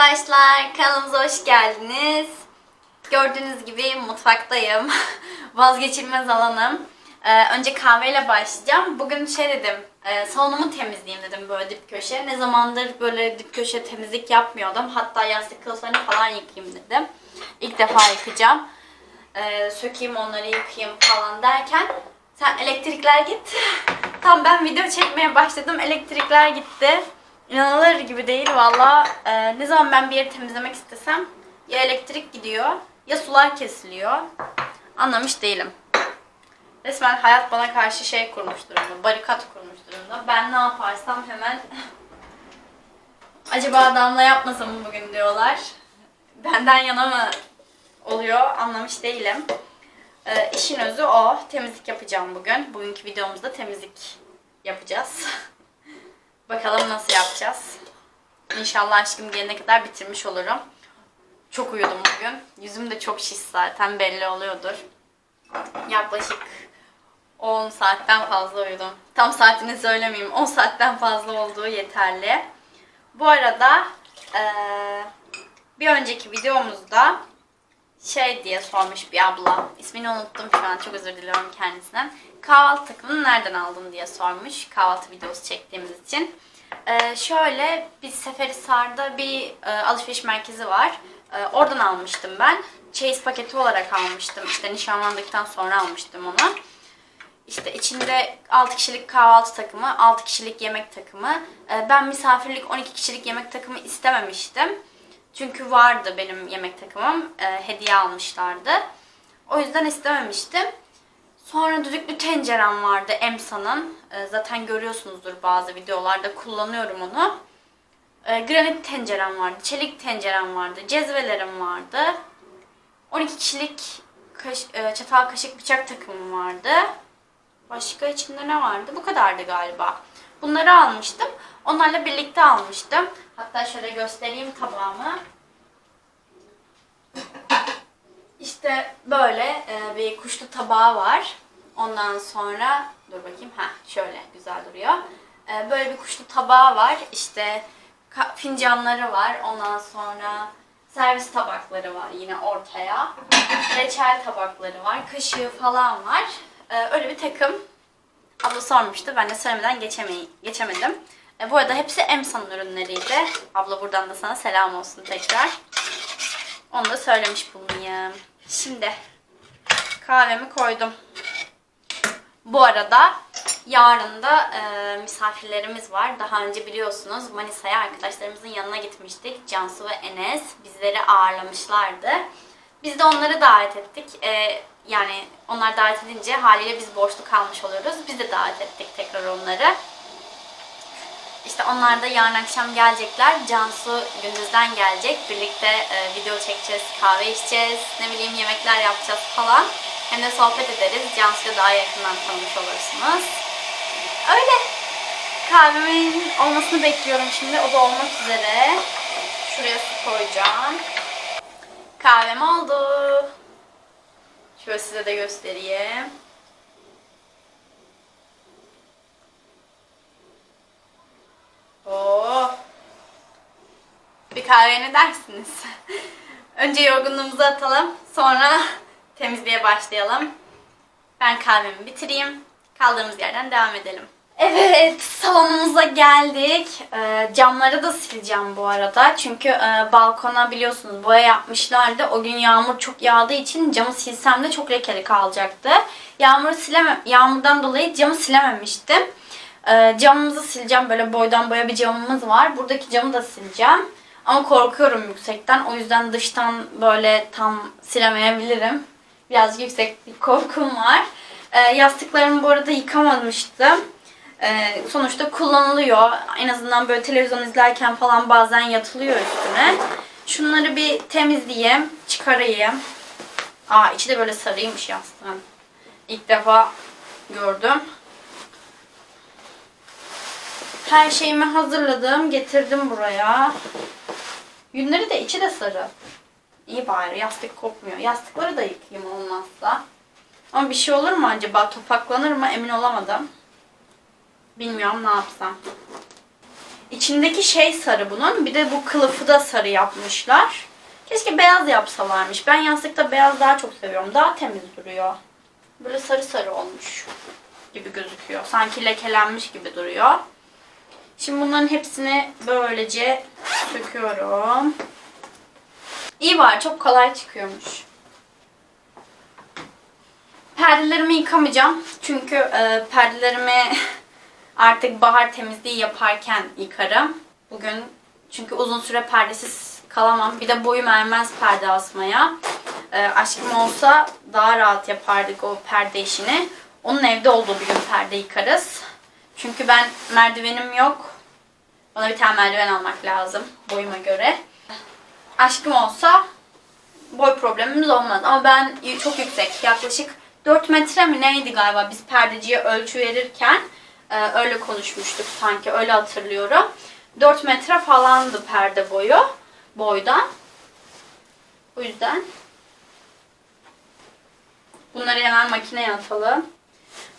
arkadaşlar, kanalımıza hoş geldiniz. Gördüğünüz gibi mutfaktayım. Vazgeçilmez alanım. Ee, önce kahveyle başlayacağım. Bugün şey dedim, e, salonumu temizleyeyim dedim böyle dip köşe. Ne zamandır böyle dip köşe temizlik yapmıyordum. Hatta yastık kılıflarını falan yıkayayım dedim. İlk defa yıkayacağım. Ee, sökeyim onları yıkayayım falan derken sen elektrikler git. Tam ben video çekmeye başladım. Elektrikler gitti. İnanılır gibi değil valla. Ee, ne zaman ben bir yeri temizlemek istesem ya elektrik gidiyor ya sular kesiliyor. Anlamış değilim. Resmen hayat bana karşı şey kurmuş durumda. Barikat kurmuş durumda. Ben ne yaparsam hemen acaba Damla yapmasa mı bugün diyorlar. Benden yana mı oluyor anlamış değilim. Ee, işin özü o. Temizlik yapacağım bugün. Bugünkü videomuzda temizlik yapacağız. Bakalım nasıl yapacağız. İnşallah aşkım gelene kadar bitirmiş olurum. Çok uyudum bugün. Yüzüm de çok şiş zaten belli oluyordur. Yaklaşık 10 saatten fazla uyudum. Tam saatini söylemeyeyim. 10 saatten fazla olduğu yeterli. Bu arada eee, bir önceki videomuzda şey diye sormuş bir abla. İsmini unuttum şu an. Çok özür diliyorum kendisinden. Kahvaltı takımını nereden aldın diye sormuş. Kahvaltı videosu çektiğimiz için. Ee, şöyle biz Seferihisar'da bir e, alışveriş merkezi var. Ee, oradan almıştım ben. Çeyiz paketi olarak almıştım. İşte nişanlandıktan sonra almıştım onu. İşte içinde 6 kişilik kahvaltı takımı, 6 kişilik yemek takımı. Ee, Ben misafirlik 12 kişilik yemek takımı istememiştim. Çünkü vardı benim yemek takımım. Ee, Hediye almışlardı. O yüzden istememiştim. Sonra düdüklü tencerem vardı Emsa'nın. Ee, Zaten görüyorsunuzdur bazı videolarda kullanıyorum onu. Ee, Granit tencerem vardı, çelik tencerem vardı, cezvelerim vardı. 12 kişilik kaş- e, çatal kaşık bıçak takımım vardı. Başka içinde ne vardı? Bu kadardı galiba. Bunları almıştım. Onlarla birlikte almıştım. Hatta şöyle göstereyim tabağımı. İşte böyle e, bir kuşlu tabağı var. Ondan sonra dur bakayım. Ha şöyle güzel duruyor. E, böyle bir kuşlu tabağı var. İşte fincanları var. Ondan sonra servis tabakları var yine ortaya. Reçel tabakları var. Kaşığı falan var. E, öyle bir takım. Abla sormuştu. Ben de söylemeden geçemedim. Bu arada hepsi Emsa'nın ürünleriydi. Abla buradan da sana selam olsun tekrar. Onu da söylemiş bulunayım. Şimdi kahvemi koydum. Bu arada yarın da e, misafirlerimiz var. Daha önce biliyorsunuz Manisa'ya arkadaşlarımızın yanına gitmiştik. Cansu ve Enes bizleri ağırlamışlardı. Biz de onları davet ettik. E, yani onlar davet edince haliyle biz boşluk kalmış oluyoruz. Biz de davet ettik tekrar onları. İşte onlar da yarın akşam gelecekler. Cansu gündüzden gelecek. Birlikte e, video çekeceğiz, kahve içeceğiz, ne bileyim yemekler yapacağız falan. Hem de sohbet ederiz. Cansu'yu daha yakından tanımış olursunuz. Öyle. Kahvemin olmasını bekliyorum şimdi. O da olmak üzere. Şuraya su koyacağım. Kahvem oldu. Şöyle size de göstereyim. Oo. Bir kahve ne dersiniz? Önce yorgunluğumuzu atalım. Sonra temizliğe başlayalım. Ben kahvemi bitireyim. Kaldığımız yerden devam edelim. Evet, salonumuza geldik. Ee, camları da sileceğim bu arada. Çünkü e, balkona biliyorsunuz boya yapmışlardı. O gün yağmur çok yağdığı için camı silsem de çok lekeli kalacaktı. Yağmuru silemem, yağmurdan dolayı camı silememiştim. Ee, camımızı sileceğim. Böyle boydan boya bir camımız var. Buradaki camı da sileceğim. Ama korkuyorum yüksekten. O yüzden dıştan böyle tam silemeyebilirim. Biraz yüksek bir korkum var. Ee, yastıklarımı bu arada yıkamamıştım. Ee, sonuçta kullanılıyor. En azından böyle televizyon izlerken falan bazen yatılıyor üstüne. Şunları bir temizleyeyim, çıkarayım. Aa içi de böyle sarıymış yastığın. İlk defa gördüm. Her şeyimi hazırladım, getirdim buraya. Yünleri de içi de sarı. İyi bari yastık kokmuyor. Yastıkları da yıkayayım olmazsa. Ama bir şey olur mu acaba? Topaklanır mı? Emin olamadım. Bilmiyorum ne yapsam. İçindeki şey sarı bunun. Bir de bu kılıfı da sarı yapmışlar. Keşke beyaz yapsalarmış. Ben yastıkta beyaz daha çok seviyorum. Daha temiz duruyor. Böyle sarı sarı olmuş gibi gözüküyor. Sanki lekelenmiş gibi duruyor. Şimdi bunların hepsini böylece söküyorum. İyi var. Çok kolay çıkıyormuş. Perdelerimi yıkamayacağım. Çünkü e, perdelerimi artık bahar temizliği yaparken yıkarım. Bugün çünkü uzun süre perdesiz kalamam. Bir de boyum ermez perde asmaya. E, aşkım olsa daha rahat yapardık o perde işini. Onun evde olduğu bir gün perde yıkarız. Çünkü ben merdivenim yok. Bana bir tane merdiven almak lazım boyuma göre. Aşkım olsa boy problemimiz olmaz. Ama ben çok yüksek. Yaklaşık 4 metre mi neydi galiba biz perdeciye ölçü verirken e, öyle konuşmuştuk sanki öyle hatırlıyorum. 4 metre falandı perde boyu boydan. O yüzden bunları hemen makineye atalım.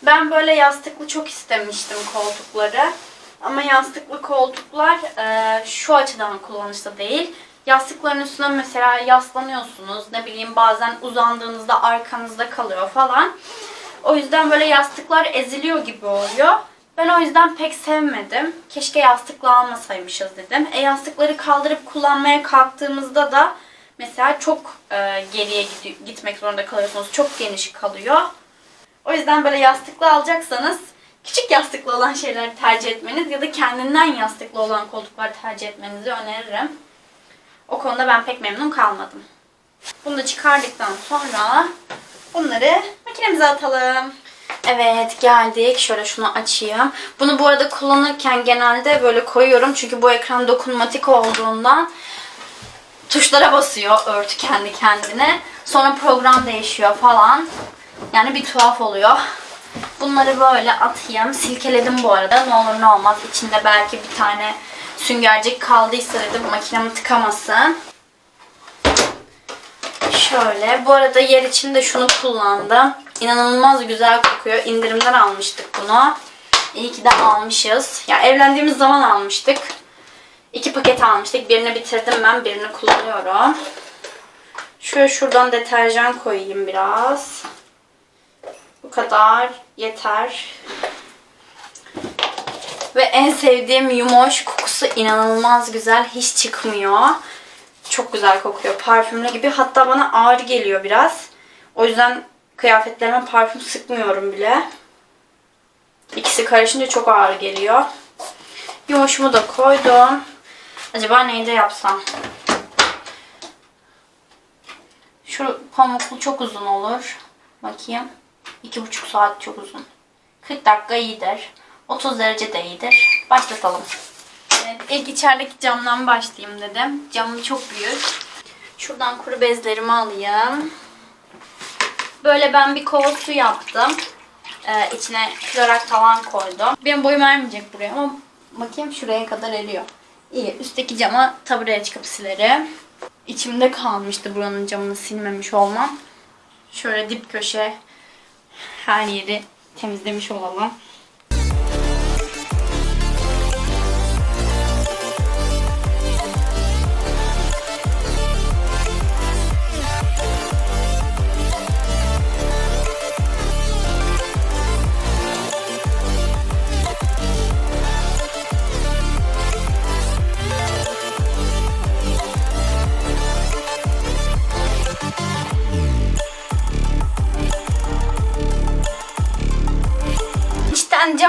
Ben böyle yastıklı çok istemiştim koltukları. Ama yastıklı koltuklar e, şu açıdan kullanışlı değil. Yastıkların üstüne mesela yaslanıyorsunuz. Ne bileyim bazen uzandığınızda arkanızda kalıyor falan. O yüzden böyle yastıklar eziliyor gibi oluyor. Ben o yüzden pek sevmedim. Keşke yastıkla almasaymışız dedim. E yastıkları kaldırıp kullanmaya kalktığımızda da mesela çok e, geriye gitmek zorunda kalıyorsunuz. Çok geniş kalıyor. O yüzden böyle yastıklı alacaksanız küçük yastıklı olan şeyleri tercih etmeniz ya da kendinden yastıklı olan koltuklar tercih etmenizi öneririm. O konuda ben pek memnun kalmadım. Bunu da çıkardıktan sonra bunları makinemize atalım. Evet geldik. Şöyle şunu açayım. Bunu bu arada kullanırken genelde böyle koyuyorum. Çünkü bu ekran dokunmatik olduğundan tuşlara basıyor örtü kendi kendine. Sonra program değişiyor falan. Yani bir tuhaf oluyor. Bunları böyle atayım. Silkeledim bu arada. Ne olur ne olmaz. İçinde belki bir tane süngercik kaldıysa dedim makinemi tıkamasın. Şöyle. Bu arada yer içinde şunu kullandım. İnanılmaz güzel kokuyor. İndirimden almıştık bunu. İyi ki de almışız. Ya evlendiğimiz zaman almıştık. İki paket almıştık. Birini bitirdim ben. Birini kullanıyorum. Şöyle şuradan deterjan koyayım biraz. Kadar yeter. Ve en sevdiğim yumoş kokusu inanılmaz güzel. Hiç çıkmıyor. Çok güzel kokuyor. Parfümlü gibi. Hatta bana ağır geliyor biraz. O yüzden kıyafetlerime parfüm sıkmıyorum bile. İkisi karışınca çok ağır geliyor. Yumoşumu da koydum. Acaba neyde yapsam? Şu pamuklu çok uzun olur. Bakayım. İki buçuk saat çok uzun. 40 dakika iyidir. 30 derece de iyidir. Başlatalım. Evet, ilk içerideki camdan başlayayım dedim. Camım çok büyük. Şuradan kuru bezlerimi alayım. Böyle ben bir kova su yaptım. Ee, içine klorak falan koydum. Benim boyum ermeyecek buraya ama bakayım şuraya kadar eriyor. İyi. Üstteki cama tabureye çıkıp silerim. İçimde kalmıştı buranın camını silmemiş olmam. Şöyle dip köşe her yeri temizlemiş olalım.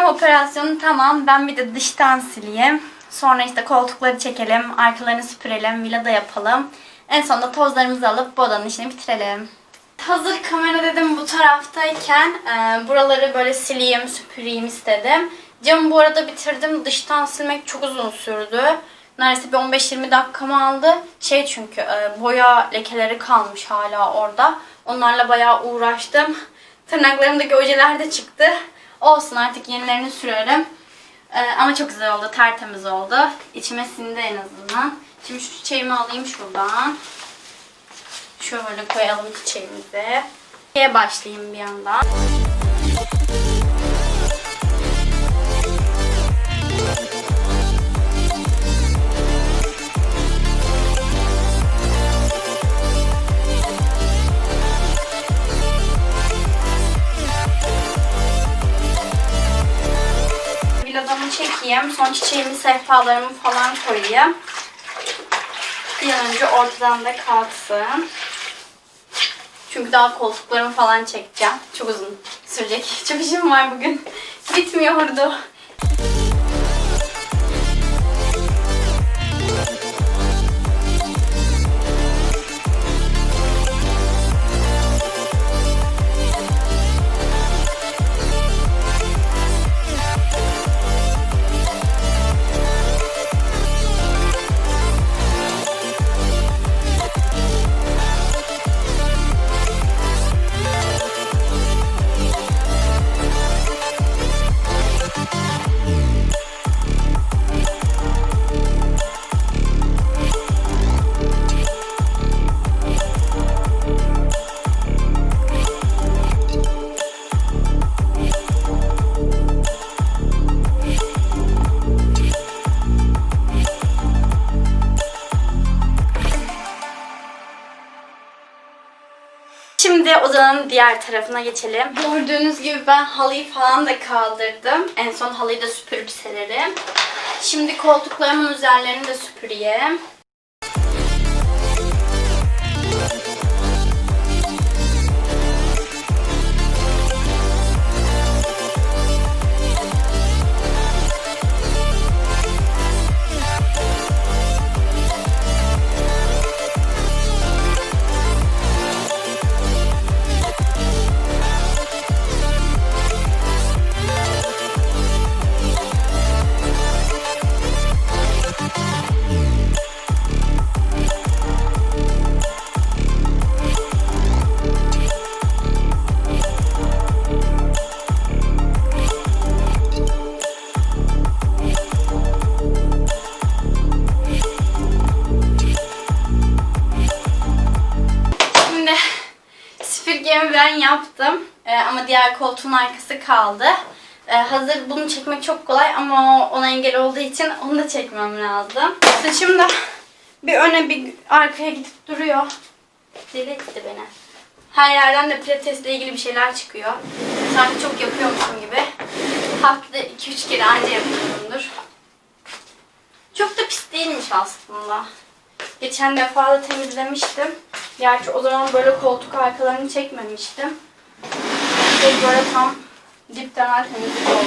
Cam operasyonu tamam. Ben bir de dıştan sileyim. Sonra işte koltukları çekelim, arkalarını süpürelim, villa da yapalım. En sonunda tozlarımızı alıp bu odanın işini bitirelim. Hazır kamera dedim bu taraftayken e, buraları böyle sileyim, süpüreyim istedim. Camı bu arada bitirdim. Dıştan silmek çok uzun sürdü. Neredeyse bir 15-20 dakikamı aldı. Şey çünkü e, boya lekeleri kalmış hala orada. Onlarla bayağı uğraştım. Tırnaklarımdaki ojeler de çıktı. Olsun artık yenilerini sürerim. Ee, ama çok güzel oldu. Tertemiz oldu. İçime sindi en azından. Şimdi şu çiçeğimi alayım şuradan. Şöyle koyalım çiçeğimizi. Başlayayım bir yandan. Çekeyim. Son çiçeğimi, sehpalarımı falan koyayım. Bir an önce ortadan da kalksın. Çünkü daha koltuklarımı falan çekeceğim. Çok uzun sürecek. Çok işim var bugün. Bitmiyordu. Odanın diğer tarafına geçelim. Gördüğünüz gibi ben halıyı falan da kaldırdım. En son halıyı da süpürüp sererim. Şimdi koltuklarımın üzerlerini de süpüreyim. Süpürgemi ben yaptım. Ee, ama diğer koltuğun arkası kaldı. Ee, hazır bunu çekmek çok kolay ama ona engel olduğu için onu da çekmem lazım. Saçım da bir öne bir arkaya gidip duruyor. Deli etti beni. Her yerden de pilatesle ilgili bir şeyler çıkıyor. Sanki çok yapıyormuşum gibi. Haftada 2-3 kere anca yapıyorumdur. Çok da pis değilmiş aslında. Geçen defa da temizlemiştim. Gerçi o zaman böyle koltuk arkalarını çekmemiştim. Ve böyle tam dipten temizlik oldu.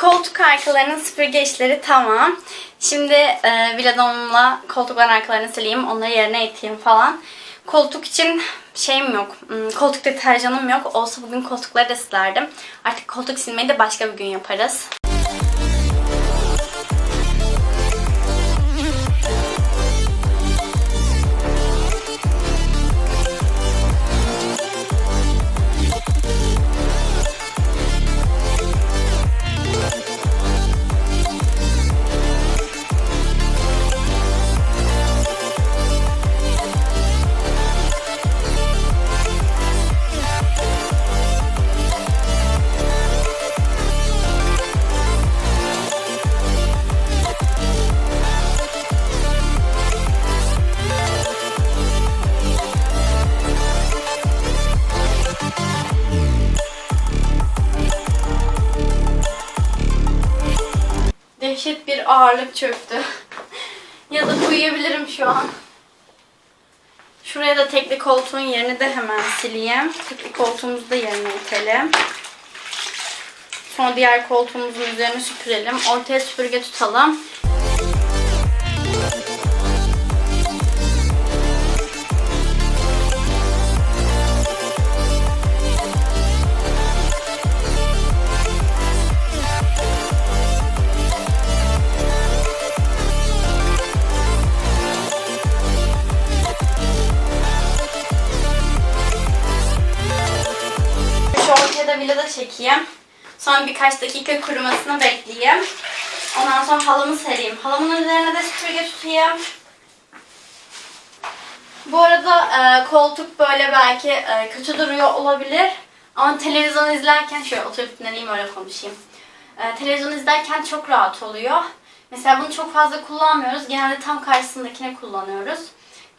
Koltuk arkalarının süpürge işleri tamam. Şimdi e, Viladom'la koltukların arkalarını sileyim. Onları yerine iteyim falan. Koltuk için şeyim yok. hmm, Koltuk deterjanım yok. Olsa bugün koltukları da silerdim. Artık koltuk silmeyi de başka bir gün yaparız. Ağırlık çöktü. ya da uyuyabilirim şu an. Şuraya da tekli koltuğun yerini de hemen sileyim. Tekli koltuğumuzu da yerine itelim. Sonra diğer koltuğumuzun üzerine süpürelim. Ortaya süpürge tutalım. Sonra birkaç dakika kurumasını bekleyeyim. Ondan sonra halımı sereyim. Halımın üzerine de süpürge tutayım. Bu arada e, koltuk böyle belki e, kötü duruyor olabilir. Ama televizyon izlerken şöyle oturup dinleneyim öyle konuşayım. Ee, televizyon izlerken çok rahat oluyor. Mesela bunu çok fazla kullanmıyoruz. Genelde tam karşısındakine kullanıyoruz.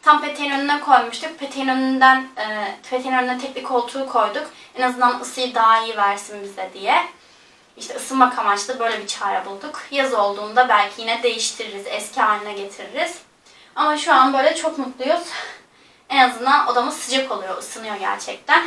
Tam peteğin önüne koymuştuk. Peteğin önünden, e, peteğin önüne tekli koltuğu koyduk. En azından ısıyı daha iyi versin bize diye. İşte ısınmak amaçlı böyle bir çare bulduk. Yaz olduğunda belki yine değiştiririz, eski haline getiririz. Ama şu an böyle çok mutluyuz. En azından odamız sıcak oluyor, ısınıyor gerçekten.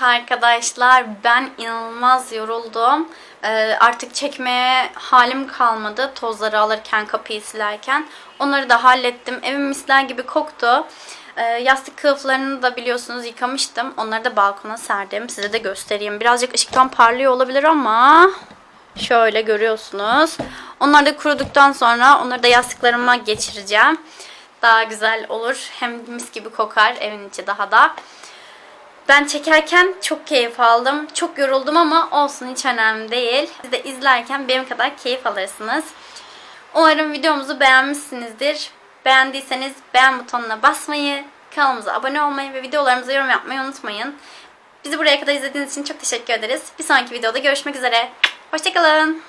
Arkadaşlar ben inanılmaz yoruldum. Ee, artık çekmeye halim kalmadı tozları alırken kapıyı silerken. Onları da hallettim. Evim misler gibi koktu. Ee, yastık kılıflarını da biliyorsunuz yıkamıştım. Onları da balkona serdim. Size de göstereyim. Birazcık ışıktan parlıyor olabilir ama şöyle görüyorsunuz. Onlar da kuruduktan sonra onları da yastıklarıma geçireceğim. Daha güzel olur. Hem mis gibi kokar evin içi daha da. Ben çekerken çok keyif aldım. Çok yoruldum ama olsun hiç önemli değil. Siz de izlerken benim kadar keyif alırsınız. Umarım videomuzu beğenmişsinizdir. Beğendiyseniz beğen butonuna basmayı, kanalımıza abone olmayı ve videolarımıza yorum yapmayı unutmayın. Bizi buraya kadar izlediğiniz için çok teşekkür ederiz. Bir sonraki videoda görüşmek üzere. Hoşçakalın.